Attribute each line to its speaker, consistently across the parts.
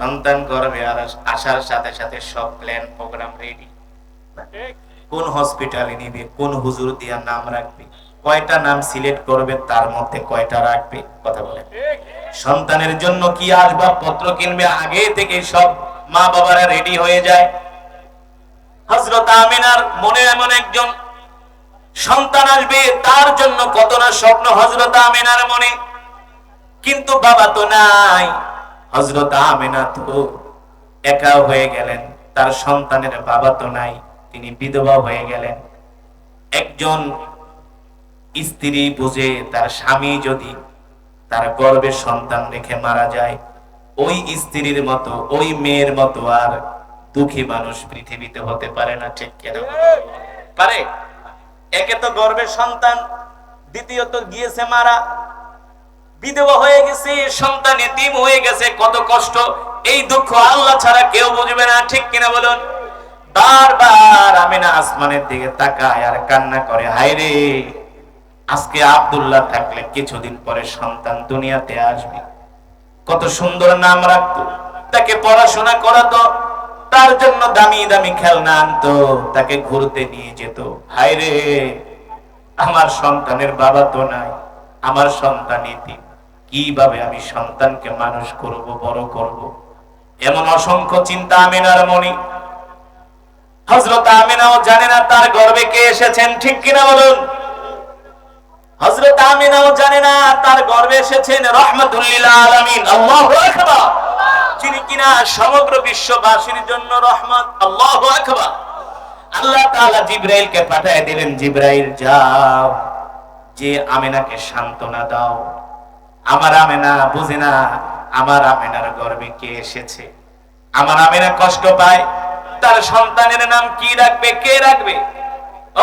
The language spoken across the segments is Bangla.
Speaker 1: সন্তান গর্ভে আসার সাথে সাথে সব প্ল্যান প্রোগ্রাম রেডি কোন হসপিটালে নিবে, কোন হুজুর দিয়া নাম রাখবে, কয়টা নাম সিলেক্ট করবে, তার মধ্যে কয়টা রাখবে, কথা বলে সন্তানের জন্য কি আসবাবপত্র কিনবে, আগে থেকে সব মা বাবারা রেডি হয়ে যায়। হজরত আমিনার মনে এমন একজন সন্তান আসবে, তার জন্য কত না স্বপ্ন হজরত আমিনার মনে। কিন্তু বাবা তো নাই। হজরত আমিনা তো একা হয়ে গেলেন, তার সন্তানের বাবা তো নাই, তিনি বিধবা হয়ে গেলেন। একজন স্ত্রী বুঝে তার স্বামী যদি তার গর্ভে সন্তান রেখে মারা যায়, ওই স্ত্রীর মতো, ওই মেয়ের মতো আর দুঃখী মানুষ পৃথিবীতে হতে পারে না, ঠিক কেন পারে। একে তো গর্বের সন্তান, দ্বিতীয়ত গিয়েছে মারা বিধবা হয়ে গেছে, সন্তান এতিম হয়ে গেছে, কত কষ্ট। এই দুঃখ আল্লাহ ছাড়া কেউ বুঝবে না, ঠিক কিনা বলুন? বারবার আমি না আসমানের দিকে তাকায় আর কান্না করে, হায় রে, আজকে আব্দুল্লাহ থাকলে কিছুদিন পরে সন্তান দুনিয়াতে আসবে। কত সুন্দর নাম রাখতো। তাকে পড়াশোনা করাতো, তার জন্য দামি দামি খেলনা আনতো, তাকে ঘুরতে নিয়ে যেত। হায় রে, আমার সন্তানের বাবা তো নাই, আমার সন্তান এতিম। কীভাবে আমি সন্তানকে মানুষ করব, বড় করব? এমন অসংখ্য চিন্তা আমিনার মনে। হজরত আমিনাও জানে না তার গর্বে কে এসেছেন, ঠিক কিনা বলুন? হজরত আমিনাও জানে না তার গর্বে এসেছেন কিনা সমগ্র বিশ্ববাসীর জন্য রহমত, আল্লাহু আকবার। আল্লাহ তাআলা জিব্রাইলকে পাঠিয়ে দিলেন, জিব্রাইল, যাও। যে আমিনাকে সান্ত্বনা দাও। আমার আমেনা বুঝে না, আমার আমেনার গর্বে কে এসেছে? আমার আমেনা কষ্ট পায়, তার সন্তানের নাম কি রাখবে, কে রাখবে?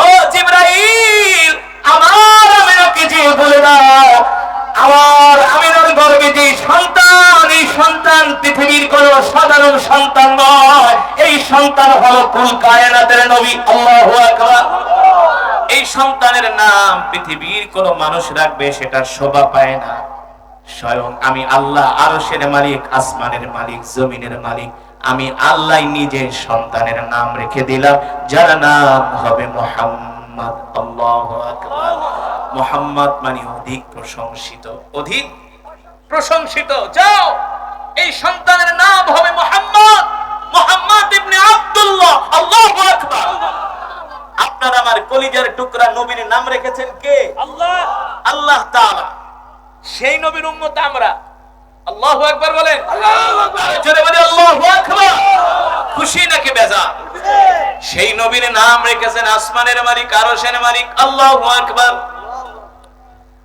Speaker 1: ও জিব্রাইল, আমার আমেনাকে যে বলে দাও, আমার আমিনার গর্বে যে সন্তান, এই সন্তান পৃথিবীর কোন সাধারণ সন্তান নয়। এই সন্তান হলো কুল কায়নাতের নবী, আল্লাহু আকবার। এই সন্তানের নাম পৃথিবীর কোন মানুষ রাখবে, সেটা শোভা পায় না। স্বয়ং আমি আল্লাহ আরশের মালিক আসমানের মালিক জমিনের মালিক। আমি আল্লাহ নিজে সন্তানের নাম রেখে দিলাম যার নাম হবে মোহাম্মদ। আল্লাহু আকবার। মোহাম্মদ মানে অধিক প্রশংসিত। অধিক প্রশংসিত। যাও এই সন্তানের নাম হবে মোহাম্মদ। মোহাম্মদ ইবনে আব্দুল্লাহ। আল্লাহু আকবার। আপনার আমার কলিজার টুকরা নবীর নাম রেখেছেন কে?
Speaker 2: আল্লাহ।
Speaker 1: আল্লাহ তাআলা। সেই নবীর উম্মত আমরা। আল্লাহু আকবার বলেন। বলে খুশি নাকি বেজার সেই নবীর নাম রেখেছেন আসমানের মালিক আরশের মালিক আল্লাহু আকবার।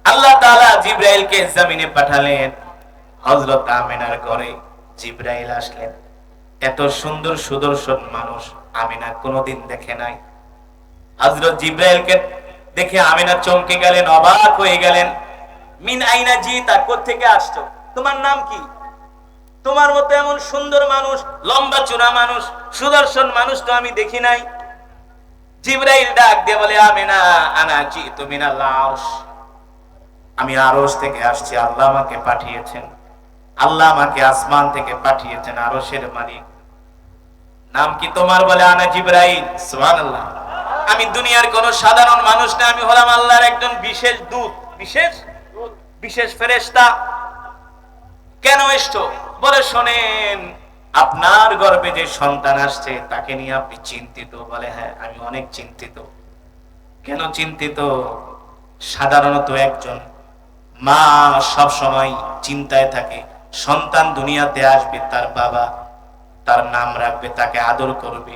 Speaker 1: আল্লাহ তাআলা জিব্রাইলকে জমিনে পাঠালেন। হযরত আমিনার ঘরে জিব্রাইল আসলেন। এত সুন্দর সুদর্শন মানুষ আমিনা কোনোদিন দেখে নাই। হযরত জিব্রাইলকে দেখে আমিনা চমকে গেলেন অবাক হয়ে গেলেন। মিন আইনা জিতা থেকে আসছো? তোমার নাম কি? তোমার মতো এমন সুন্দর মানুষ, লম্বা চূড়া মানুষ, সুদর্শন মানুষ তো আমি দেখি নাই। জিব্রাইল ডাক দিয়ে বলে, আমিনা, আনা জি তুমি না আমি আরশ থেকে আসছি, আল্লাহ আমাকে পাঠিয়েছেন। আল্লাহ আমাকে আসমান থেকে পাঠিয়েছেন, আরশের মালিক। নাম কি তোমার বলে, আনা জিব্রাইল? আমি দুনিয়ার কোন সাধারণ মানুষ না, আমি হলাম আল্লাহর একজন বিশেষ দূত। বিশেষ? বিশেষ ফেরেশতা, কেন এসছো? বলে শোনেন, আপনার গর্ভে যে সন্তান আসছে, তাকে নিয়ে আপনি চিন্তিত। বলে হ্যাঁ আমি অনেক চিন্তিত। কেন চিন্তিত? সাধারণত একজন মা সব সময় চিন্তায় থাকে। সন্তান দুনিয়াতে আসবে, তার বাবা তার নাম রাখবে, তাকে আদর করবে।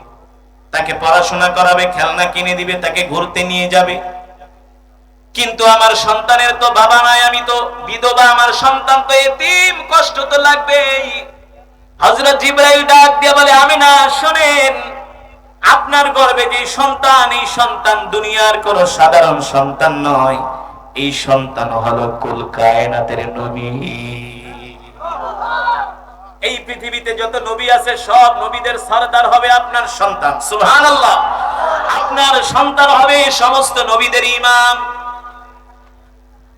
Speaker 1: তাকে পড়াশোনা করাবে, খেলনা কিনে দিবে, তাকে ঘুরতে নিয়ে যাবে। কিন্তু আমার সন্তানের তো বাবা নাই, আমি তো বিধবা, আমার সন্তান তো এতিম, কষ্ট তো লাগবেই। হযরত জিব্রাইল ডাক দিয়ে বলে আমি না শোনেন, আপনার গর্ভে যে সন্তান, এই সন্তান দুনিয়ার কোন সাধারণ সন্তান নয়, এই সন্তান হলো কুল কায়নাতের নবী। এই পৃথিবীতে যত নবী আছে, সব নবীদের সরদার হবে আপনার সন্তান। সুবহানাল্লাহ। আপনার সন্তান হবে সমস্ত নবীদের ইমাম।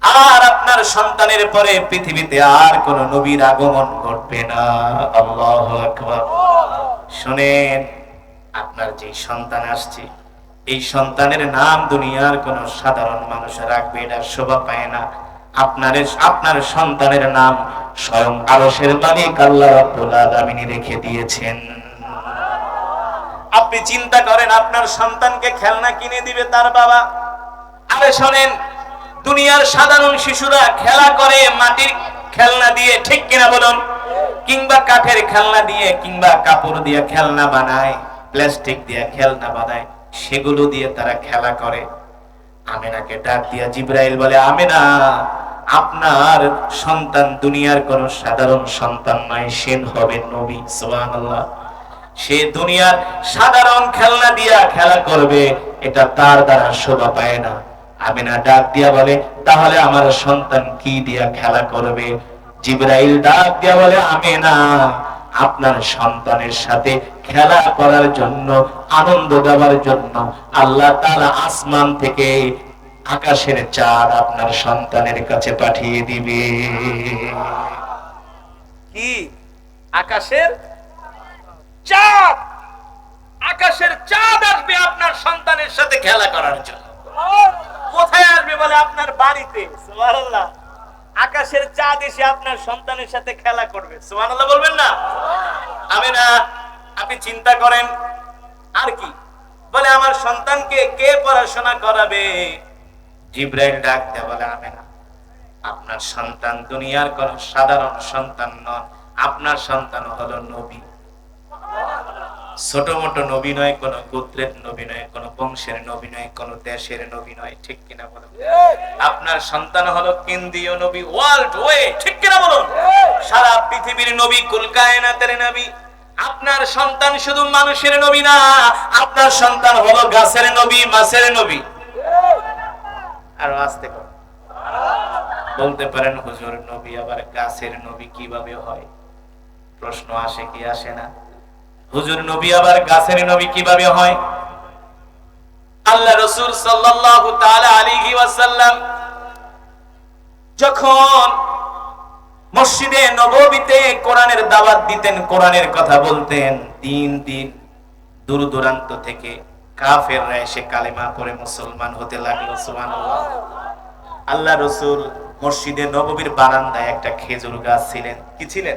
Speaker 1: আর আপনার সন্তানের পরে পৃথিবীতে আর কোন নবীর আগমন ঘটবে না। আল্লাহ শুনেন, আপনার যে সন্তান আসছে, এই সন্তানের নাম দুনিয়ার কোন সাধারণ মানুষ রাখবে এটা শোভা পায় না। আপনার আপনার সন্তানের নাম স্বয়ং আরশের মালিক আল্লাহ রাব্বুল রেখে দিয়েছেন। আপনি চিন্তা করেন, আপনার সন্তানকে খেলনা কিনে দিবে তার বাবা। আরে শোনেন দুনিয়ার সাধারণ শিশুরা খেলা করে মাটির খেলনা দিয়ে, ঠিক কিনা বলুন? কিংবা কাঠের খেলনা দিয়ে কিংবা কাপড় দিয়ে খেলনা বানায়, প্লাস্টিক দিয়ে খেলনা বানায়, সেগুলো দিয়ে তারা খেলা করে। আমেনাকে ডাক দিয়া জিব্রাইল বলে, আমেনা, আপনার সন্তান দুনিয়ার কোন সাধারণ সন্তান নয় সেন হবে নবী, সুবহানাল্লাহ। সে দুনিয়ার সাধারণ খেলনা দিয়া খেলা করবে, এটা তার দ্বারা শোভা পায় না। আমিনা ডাক দিয়া বলে তাহলে আমার সন্তান কি দিয়া খেলা করবে? জিব্রাইল ডাক দিয়া বলে আমিনা আপনার সন্তানের সাথে খেলা করার জন্য আনন্দ দেওয়ার জন্য আল্লাহ তাআলা আসমান থেকে আকাশের চাঁদ আপনার সন্তানের কাছে পাঠিয়ে দিবে।
Speaker 2: কি? আকাশের চাঁদ! আকাশের চাঁদ আসবে আপনার সন্তানের সাথে খেলা করার জন্য। কোথায় আসবে বলে আপনার বাড়িতে? সুবহানাল্লাহ। আকাশের চাঁদ এসে আপনার সন্তানের সাথে খেলা করবে। সুবহানাল্লাহ বলবেন না?
Speaker 1: আমি না আপনি চিন্তা করেন আর কি? বলে আমার সন্তানকে কে পড়াশোনা করাবে? জিব্রাইল ডাক দেয়া বলে আমি না আপনার সন্তান দুনিয়ার কোন সাধারণ সন্তান নন। আপনার সন্তান হলো নবী। ছোট মোটো নবী নয় কোন গোত্রের নবী নয় কোন বংশের নবী নয় কোন দেশের নবী নয় ঠিক কিনা বলুন? আপনার সন্তান হলো কেন্দ্রীয় নবী ওয়ার্ল্ড ওয়ে, ঠিক কিনা বলুন? সারা পৃথিবীর নবী কুল কায়নাতের নবী। আপনার সন্তান শুধু মানুষের নবী না, আপনার সন্তান হলো গাছের নবী, মাছের নবী। আর আসতে বলতে পারেন, হুজুর, নবী আবার গাছের নবী কীভাবে হয়? প্রশ্ন আসে কি আসে না? হুজুর নবী আবার গাছের নবী কীভাবে হয়? আল্লাহ রসুল সাল্লাল্লাহু তাআলা আলাইহি ওয়াসাল্লাম যখন মসজিদে নববীতে কোরআনের দাওয়াত দিতেন, কোরআনের কথা বলতেন, তিন দিন দূর দূরান্ত থেকে কাফেররা এসে কালেমা পড়ে মুসলমান হতে লাগল, সুবহানাল্লাহ। আল্লাহ রসুল মসজিদে নববীর বারান্দায় একটা খেজুর গাছ ছিলেন। কি ছিলেন?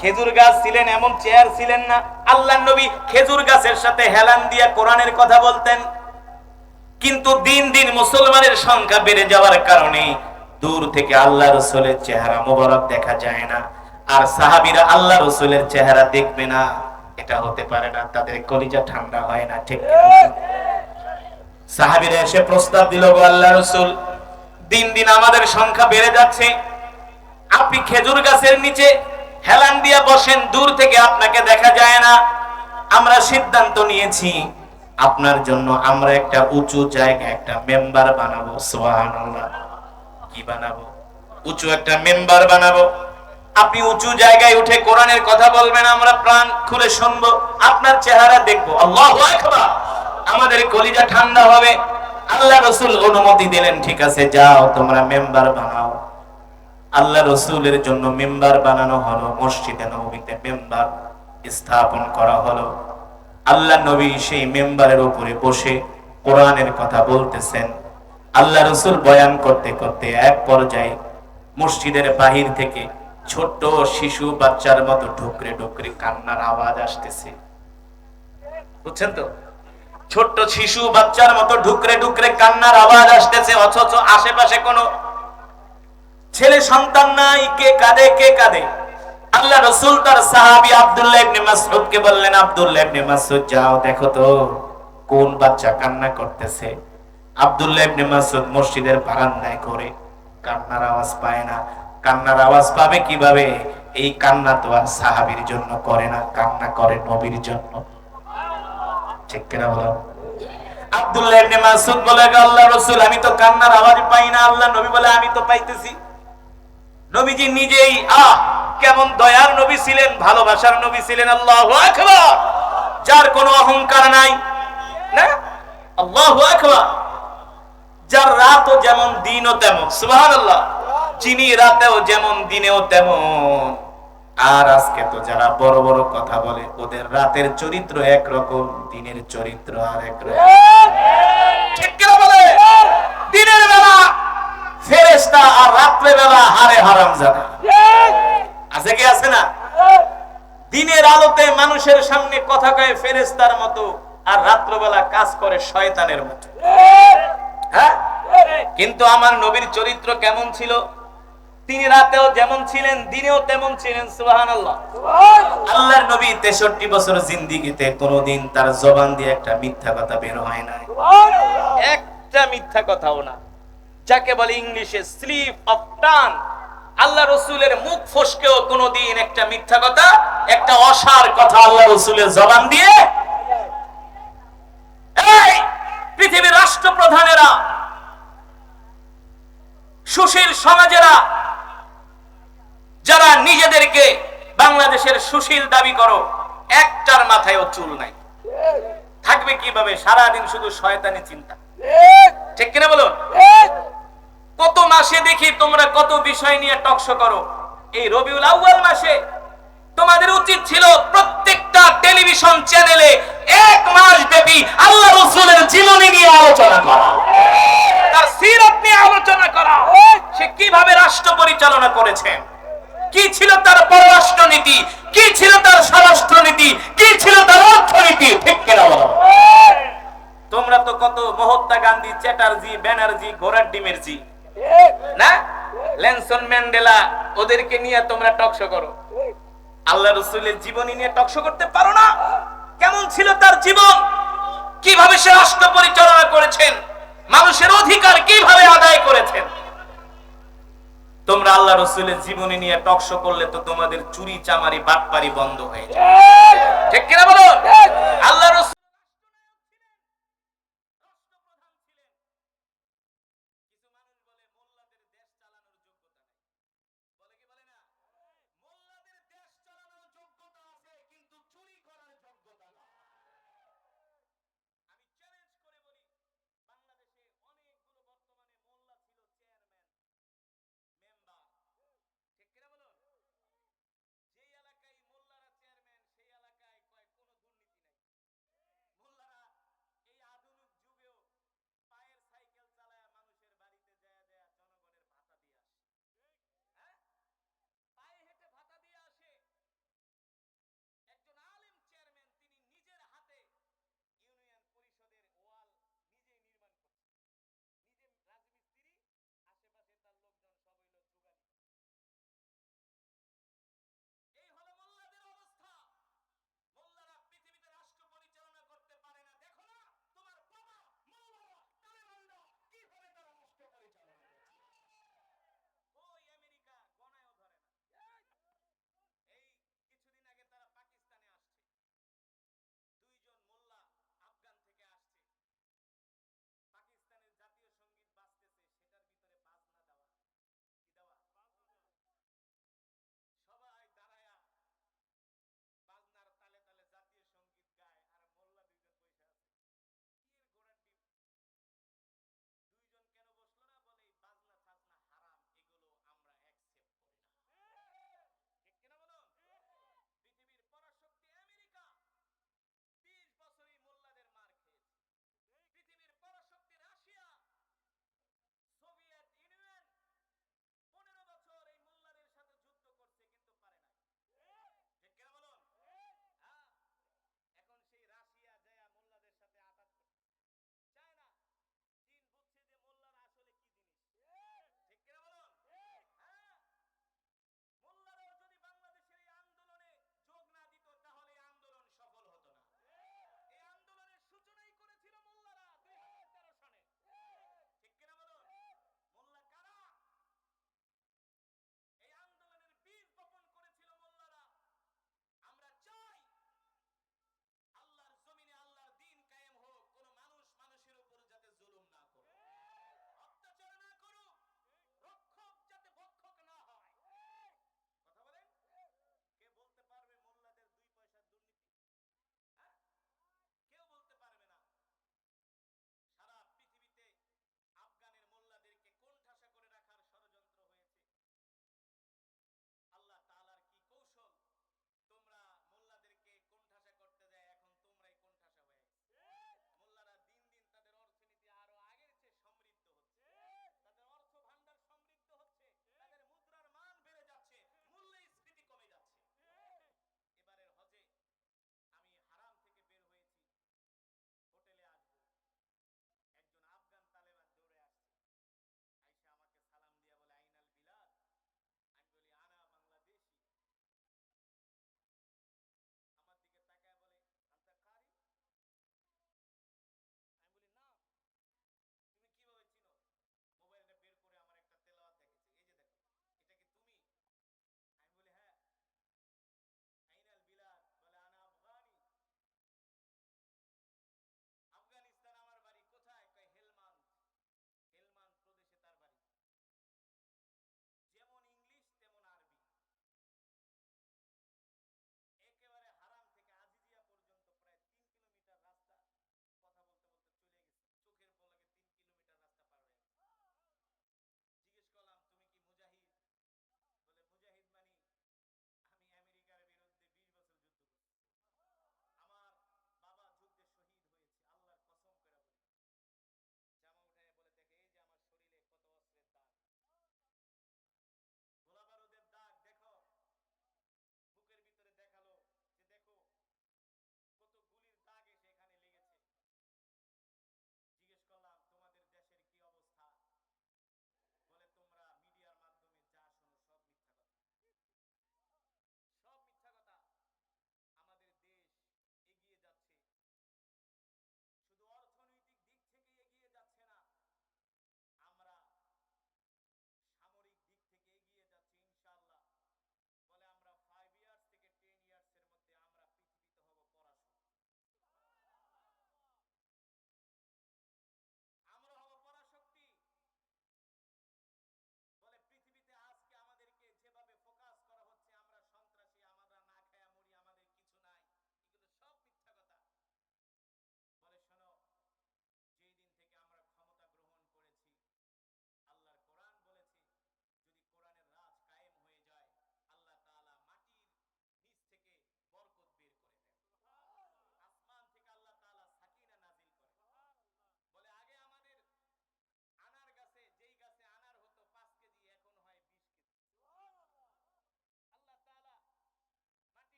Speaker 1: খেজুর গাছ ছিলেন, এমন চেয়ার ছিলেন না। আল্লাহ নবী খেজুর গাছের সাথে হেলান দিয়া কোরআনের কথা বলতেন। কিন্তু দিন দিন মুসলমানের সংখ্যা বেড়ে যাওয়ার কারণে দূর থেকে আল্লাহ রসুলের চেহারা মোবারক দেখা যায় না। আর সাহাবিরা আল্লাহ রসুলের চেহারা দেখবে না। এটা হতে পারে না, তাদের কলিজা ঠান্ডা হয় না, ঠিক সাহাবিরা এসে প্রস্তাব দিল, গো আল্লাহ রসুল দিন দিন আমাদের সংখ্যা বেড়ে যাচ্ছে। আপনি খেজুর গাছের নিচে হেলান দিয়া বসেন, দূর থেকে আপনাকে দেখা যায় না। আমরা সিদ্ধান্ত নিয়েছি, আপনার জন্য আমরা একটা উঁচু জায়গায় একটা মেম্বার বানাবো, সুবহানাল্লাহ। কি বানাবো? উঁচু একটা মেম্বার বানাবো। আপনি উঁচু জায়গায় উঠে কোরআনের কথা বলবেন, আমরা প্রাণ খুলে শুনব, আপনার চেহারা দেখব। আমাদের কলিজা ঠান্ডা হবে। আল্লাহ রসুল অনুমতি দিলেন, ঠিক আছে, যাও, তোমরা মেম্বার বানাও। আল্লাহ রসুলের জন্য মেম্বার বানানো হলো, মসজিদে নবীতে মেম্বার স্থাপন করা হলো। আল্লাহ নবী সেই মেম্বারের উপরে বসে কোরআনের কথা বলতেছেন। আল্লাহ রসুল বয়ান করতে করতে এক পর্যায়ে মসজিদের বাহির থেকে ছোট্ট শিশু বাচ্চার মতো ঢুকরে ঢুকরে কান্নার আওয়াজ আসতেছে। বুঝছেন তো? ছোট্ট শিশু বাচ্চার মতো ঢুকরে ঢুকরে কান্নার আওয়াজ আসতেছে, অথচ আশেপাশে কোনো ছেলে সন্তান নাই, কে কাঁদে কে কাঁদে। আল্লাহ রসুল তার সাহাবি আব্দুল্লাহ ইবনে মাসউদ কে বললেন, আব্দুল্লাহ ইবনে মাসউদ, যাও, দেখো তো কোন বাচ্চা কান্না করতেছে। আব্দুল্লাহ ইবনে মাসউদ মসজিদের বারান্দায় করে কান্নার আওয়াজ পায় না। কান্নার আওয়াজ পাবে কীভাবে? এই কান্না তো আর সাহাবীর জন্য করে না, কান্না করে নবীর জন্য। ঠিক কিনা বলো? আব্দুল্লাহ ইবনে বলে আল্লাহ রাসূল, আমি তো কান্নার আওয়াজ পাই না, আল্লাহ নবী বলে আমি তো পাইতেছি। নবীজি নিজেই কেমন দয়ার নবী ছিলেন, ভালোবাসার নবী ছিলেন, আল্লাহু আকবার! যার কোনো অহংকার নাই, না? আল্লাহু আকবার! যার রাতও যেমন দিনও তেমন, সুবহানাল্লাহ! যিনি রাতেও যেমন দিনেও তেমন। আর আজকে তো যারা বড় বড় কথা বলে, ওদের রাতের চরিত্র একরকম, দিনের চরিত্র আর কিনা বলে? দিনের বেলা ফেরেশতা আর রাত্রে বেলা হারে হারামজাদা। আছে কি আছে না? দিনের আলোতে মানুষের সামনে কথা কয় ফেরেশতার মতো, আর রাত্রবেলা কাজ করে শয়তানের মতো। হ্যাঁ? কিন্তু আমার নবীর চরিত্র কেমন ছিল? তিনি রাতেও যেমন ছিলেন দিনেও তেমন ছিলেন সুবহানাল্লাহ। আল্লাহর নবী 63 বছর জিন্দেগিতে কোনোদিন তার জবান দিয়ে একটা মিথ্যা কথা বের হয় নাই। একটা মিথ্যা কথাও না। যাকে বলে ইংলিশে স্লিপ অফ টান। আল্লাহ রসুলের মুখ ফসকেও কোনোদিন একটা মিথ্যা কথা একটা অসার কথা আল্লাহ রসুলের জবান দিয়ে এই পৃথিবীর রাষ্ট্রপ্রধানেরা সুশীল সমাজেরা যারা নিজেদেরকে বাংলাদেশের সুশীল দাবি করো, একটার মাথায়ও চুল নাই। থাকবে কীভাবে? সারাদিন শুধু শয়তানি চিন্তা। ঠিক কিনা বলুন কত মাসে দেখি তোমরা কত বিষয় নিয়ে টকশো করো। এই রবিউল আউয়াল মাসে তোমাদের উচিত ছিল প্রত্যেকটা টেলিভিশন চ্যানেলে এক মাস ব্যাপী আল্লাহ রসুলের জীবনী নিয়ে আলোচনা করা। তার সিরত নিয়ে আলোচনা করা। সে কীভাবে রাষ্ট্র পরিচালনা করেছেন? কি ছিল তার পররাষ্ট্র নীতি কি ছিল তার স্বরাষ্ট্র নীতি কি ছিল তার অর্থনীতি? ঠিক কিনা বলো? তোমরা তো কত মহাত্মা গান্ধী, চ্যাটার্জি, ব্যানার্জি, ঘোড়ার ডিমের জি। না? লেনসন ম্যান্ডেলা, ওদেরকে নিয়ে তোমরা টকশো করো। আল্লাহ রসুলের জীবনী নিয়ে টকশো করতে পারো না? কেমন ছিল তার জীবন? কীভাবে সে রাষ্ট্র পরিচালনা করেছেন? মানুষের অধিকার কীভাবে আদায় করেছেন? তোমরা আল্লাহ রসুলের জীবনী নিয়ে টকশো করলে তো তোমাদের চুরি চামারি বাটপারি বন্ধ হয়ে যায় ঠিক। কিনা বলো আল্লাহ রসুল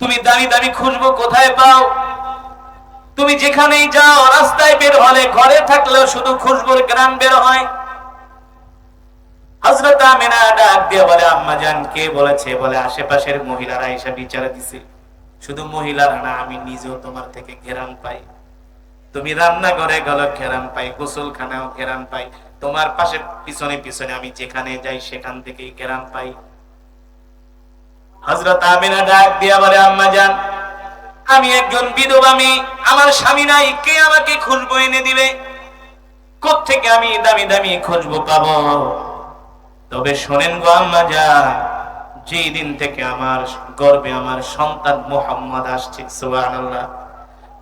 Speaker 1: তুমি দামি দামি খুশবু কোথায় পাও? তুমি যেখানেই যাও, রাস্তায় বের হলে ঘরে থাকলেও শুধু খুশবুর গ্রাম বের হয়। হজরত আমিনা ডাক দিয়ে বলে, আম্মা জান, কে বলেছে? বলে, আশেপাশের মহিলারা এসে বিচারে দিছে। শুধু মহিলারা না, আমি নিজেও তোমার থেকে ঘেরান পাই। তুমি রান্না করে গেল ঘেরান পাই, গোসলখানাও ঘেরান পাই। তোমার পাশে পিছনে পিছনে আমি যেখানে যাই, সেখান থেকেই ঘেরান পাই। হজরত আমিনা ডাক দিয়া বলে, আম্মা জান, আমি একজন বিধবা আমি আমার স্বামী নাই, কে আমাকে খুশবু এনে দিবে? থেকে আমি দামি দামি খুশবু পাব? তবে শোনেন গো আম্মা জান, যেই দিন থেকে আমার গর্বে আমার সন্তান মোহাম্মদ আসছে, সুবহানাল্লাহ।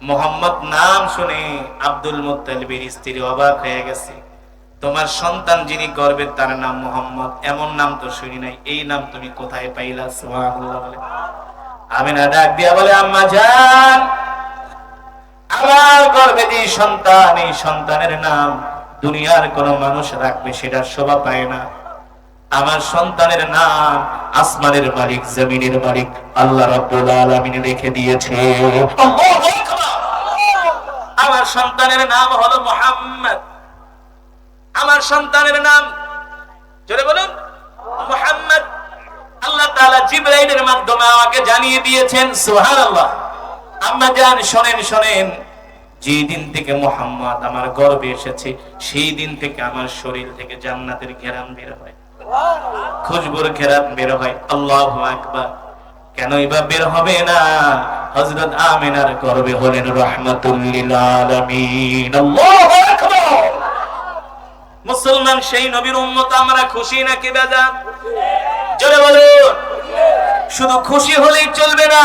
Speaker 1: মোহাম্মদ নাম শুনে আব্দুল মুত্তালিবের স্ত্রী অবাক হয়ে গেছে। তোমার সন্তান যিনি গর্বে তার নাম মোহাম্মদ। এমন নাম তো শুনি নাই। এই নাম তুমি কোথায় পাইলা? সুবহানাল্লাহ বলে। আমিনা ডাক দিয়া বলে, আম্মা জান, আমার গর্ভে যে সন্তান, এই সন্তানের নাম দুনিয়ার কোন মানুষ রাখবে সেটা শোভা পায় না। আমার সন্তানের নাম আসমানের মালিক, জমিনের মালিক আল্লাহ রাব্বুল আলামিন রেখে দিয়েছে। আমার সন্তানের নাম হলো মোহাম্মদ। আমার সন্তানের নাম, জোরে বলুন, মোহাম্মদ আল্লাহ তাআলা জিবরাইলের মাধ্যমে আমাকে জানিয়ে দিয়েছেন, সুবহানাল্লাহ। আম্মা জান, শোনেন শোনেন, যেই দিন থেকে মোহাম্মদ আমার গর্বে এসেছে, সেই দিন থেকে আমার শরীর থেকে জান্নাতের ঘেরান বের হয়। খুশবুর ঘেরান বের হয়, আল্লাহ আকবার। কেন এবার বের হবে না? হযরত আমিনার গর্বে হলেন রাহমাতুল্লিল আলামিন, আল্লাহু মুসলমান সেই নবীর উম্মত, আমরা খুশি নাকি বেজান জোরে বলুন। শুধু খুশি হলেই চলবে না,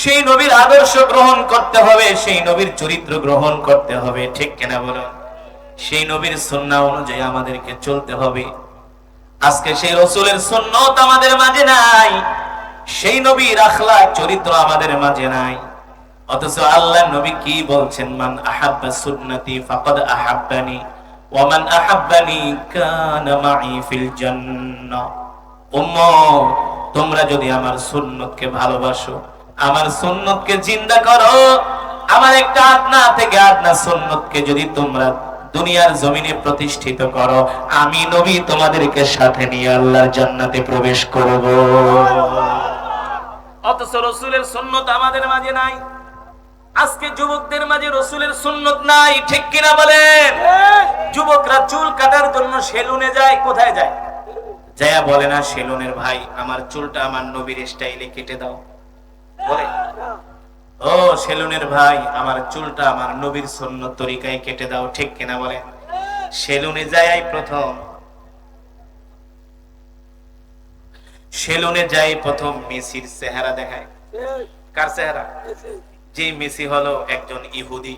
Speaker 1: সেই নবীর আদর্শ গ্রহণ করতে হবে, সেই নবীর চরিত্র গ্রহণ করতে হবে, ঠিক কিনা বলুন? সেই নবীর সন্না অনুযায়ী আমাদেরকে চলতে হবে। আজকে সেই রসুলের সুন্নত আমাদের মাঝে নাই, সেই নবীর আখলা চরিত্র আমাদের মাঝে নাই। অথচ আল্লাহ নবী কি বলছেন? মান আহাব্বা সুন্নতি ফাকাদ আহাব্বানি। মান আহাব্বানি কানা মাই ফিল জান্নাহ উম্মত তোমরা যদি আমার সুন্নতকে ভালোবাসো, আমার সুন্নতকে জিন্দা করো, আমার একটা আদনা থেকে আদনা সুন্নতকে যদি তোমরা দুনিয়ার জমিনে প্রতিষ্ঠিত করো, আমি নবী তোমাদেরকে সাথে নিয়ে আল্লাহর জান্নাতে প্রবেশ করব। অথচ রসুলের সুন্নত আমাদের মাঝে নাই। আজকে যুবকদের মাঝে রসুলের সুন্নত নাই ঠিক কিনা বলেন? যুবকরা চুল কাটার জন্য সেলুনে যায় কোথায় যায়? যায়া বলে না সেলুনের ভাই আমার চুলটা আমার নবীর স্টাইলে কেটে দাও। বলে। ও সেলুনের ভাই আমার চুলটা আমার নবীর সুন্নত তরিকায় কেটে দাও ঠিক কিনা বলে সেলুনে যাই প্রথম। সেলুনে যাই প্রথম মেসির চেহারা দেখায়। কার চেহারা? যে মেসি হলো একজন ইহুদি।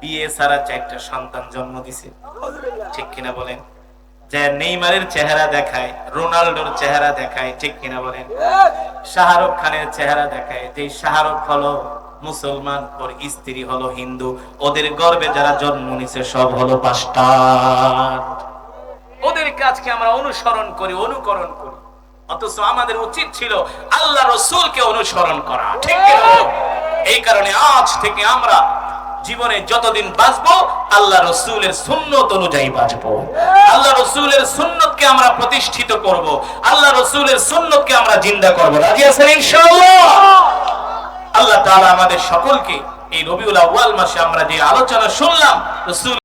Speaker 1: বিয়ে ছাড়া চারটা সন্তান জন্ম দিছে। ঠিক কিনা বলেন? যে নেইমারের চেহারা দেখায় রোনাল্ডোর চেহারা দেখায় ঠিক কিনা বলেন? শাহরুখ খানের চেহারা দেখায় যে শাহরুখ হলো মুসলমান ওর স্ত্রী হলো হিন্দু ওদের গর্বে যারা জন্ম নিছে সব হলো ওদের কাজকে আমরা অনুসরণ করি অনুকরণ করি। অথচ আমাদের উচিত ছিল আল্লাহ রসুলকে অনুসরণ করা ঠিক? এই কারণে আজ থেকে আমরা জীবনে যতদিন বাঁচবো, আল্লাহ রসুলের সুন্নত অনুযায়ী বাঁচবো। আল্লাহ রসুলের সুন্নতকে আমরা প্রতিষ্ঠিত করব। আল্লাহ রসুলের সুন্নতকে আমরা জিন্দা করব। রাজি আছেন আল্লাহ তাআলা আমাদের সকলকে এই রবিউল আউয়াল মাসে আমরা যে আলোচনা শুনলাম, রসুল